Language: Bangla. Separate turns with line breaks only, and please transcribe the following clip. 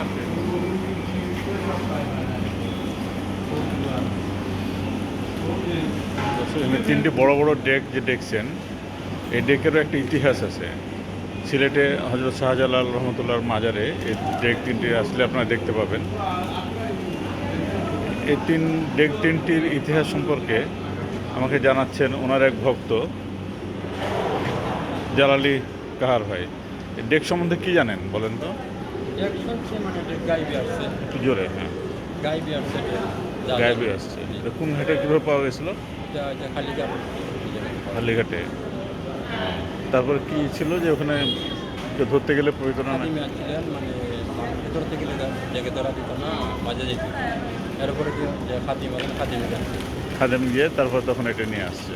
আচ্ছা, তিনটি বড় বড় ডেক যে দেখছেন, এই ডেকেরও একটা ইতিহাস আছে। সিলেটে হজরত শাহজালাল রহমতুল্লাহর মাজারে এই ডেক তিনটি আসলে আপনারা দেখতে পাবেন। এই তিন, ডেক তিনটির ইতিহাস সম্পর্কে আমাকে জানাচ্ছেন ওনার এক ভক্ত, জালালি কাহার ভাই। ডেক সম্বন্ধে কি জানেন বলেন তো?
মানে
জোরে হ্যাঁ। গায়েবে আসছে কোন ঘাটে কীভাবে পাওয়া গেছিল? হালিঘাটে তারপরে কি ছিল যে ওখানে ধরতে গেলে পবিত্র না?
খাদিমে মানে ভেতর থেকে জায়গা ধরা দিত না বাজে যেত। এরপরে কি খাদিম খাদিমে
খাদেম গিয়ে তারপর তখন এটা নিয়ে আসছে।